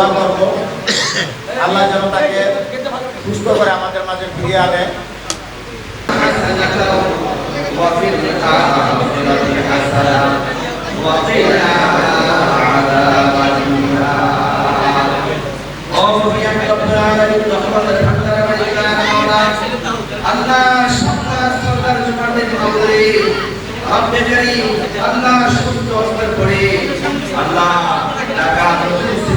দোয়া করব। আল্লাহ যেন তাকে সুস্থ করে আমাদের মাঝে ফিরিয়ে আনে। আল্লাহ সরকার সরকার করে আল্লাহ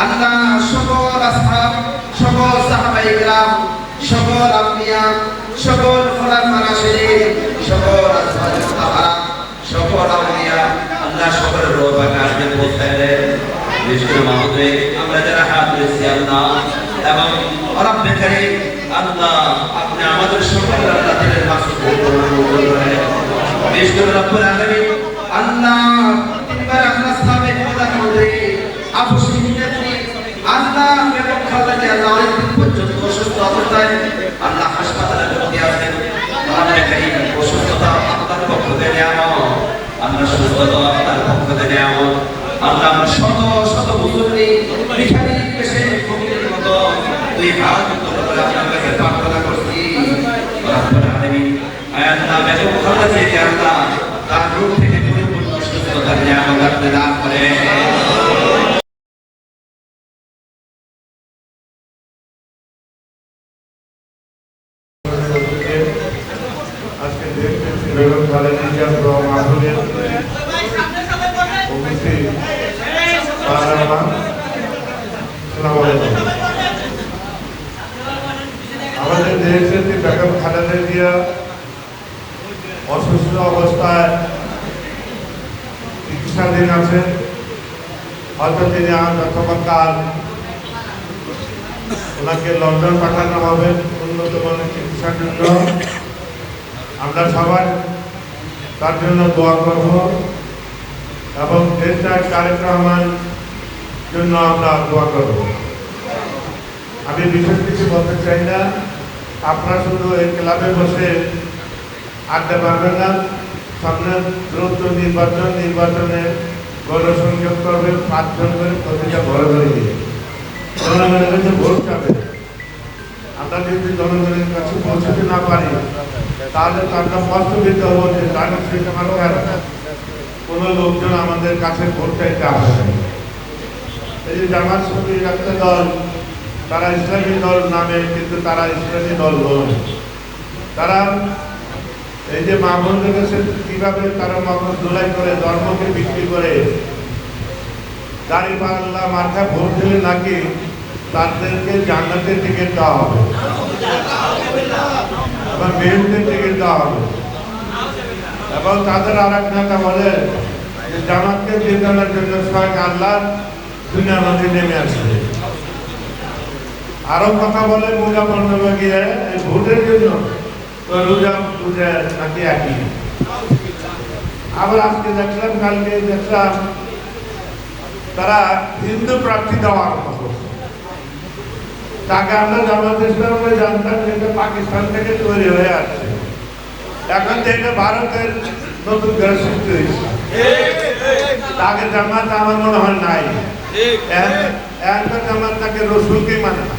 আল্লাহ আপনি সকল আসহাব সকল রাশিদিন সকল সকল আল্লাহ রোজা কাজে পৌঁছালেন বিষ্ণু মাহমুদে আমরা যারা হাত ধরেছি আল্লাহ আল্লাহ, আপনি আমাদের সকল আল্লাহ দিলের মাসুদ বিষ্ণু রব্বুল আলামিন আল্লাহ তিনবার আপনার সামনে খোদা করে আপসি নেত্রী আল্লাহ বেগম খালাকে আল্লাহ অনেকদিন পর্যন্ত অসুস্থ অবস্থায় আল্লাহ হাসপাতালে ভর্তি আছেন রব্বে কারীম অসুস্থতা আপনার পক্ষ থেকে নেওয়া আল্লাহ সুস্থতা আপনার পক্ষ থেকে নেওয়া আল্লাহ আমরা শত শত মুসল্লি ভিখারি পেশে ফকিরের মতো দুই হাত করে আপনার কাছে প্রার্থনা করছি। রব্বুল আলামিন আয় আল্লাহ বেগম যে আল্লাহ তার রূপ থেকে পরিপূর্ণ সুস্থতার নিয়ামত আপনি দান করেন। আজকে দেখতেন আমাদের দেশের যে বেগম খালেদা জিয়া অসুস্থ অবস্থায় চিকিৎসাধীন আছেন হয়তো তিনি কাল ওনাকে লন্ডন পাঠানো হবে উন্নত মানের চিকিৎসার জন্য আমরা সবাই তার জন্য দোয়া করব এবং দেশটার কার্যক্রমের জন্য আমরা দোয়া করব। আমি বিশেষ কিছু বলতে চাই না। আপনারা শুধু এই ক্লাবে বসে আড্ডা পারবেন না, সামনে দ্রুত নির্বাচন, নির্বাচনে গণসংযোগ করবে পাঁচজন করে প্রতিটা ঘরে ঘরে জনগণের কাছে ভোট যাবে আমরা যদি জনগণের কাছে পৌঁছতে না পারি, তাহলে তো আমরা কষ্ট দিতে হব যে জানেন সেই কোনো? লোকজন আমাদের কাছে ভোট চাইতে না। এই যে জামাত শিবির একটা দল, তারা ইসলামী দল নামে, কিন্তু তারা ইসলামী দল নয়। তারা এই যে মামুনদের কাছে কীভাবে তারা মামুন দোলাই করে, ধর্মকে বিক্রি করে গাড়ি পাল্লা মার্কা ভোট দিলে নাকি তাদেরকে জান্নাতের টিকিট দেওয়া হবে? এবং মেহুদের টিকিট দেওয়া হবে? এবং তাদের আর এক নেতা বলে জামাতকে জেতানোর জন্য স্বয়ং আল্লাহ দুনিয়ার মধ্যে নেমে আসবে। আরও কথা বলে পূজা মণ্ডপে গিয়ে ভোটের জন্য তো রোজা পূজা নাকি একই। আবার আজকে দেখলাম, কালকে দেখলাম, তারা হিন্দু প্রার্থী দেওয়ার কথা তাকে আমরা জামাত জানতাম পাকিস্তান থেকে তৈরি হয়ে আসছে। এখন এটা ভারতের নতুন সৃষ্টি হয়েছে। তাকে জামাত আমার মনে হয় নাই। এখন জামাত তাকে রসুলকেই মানে না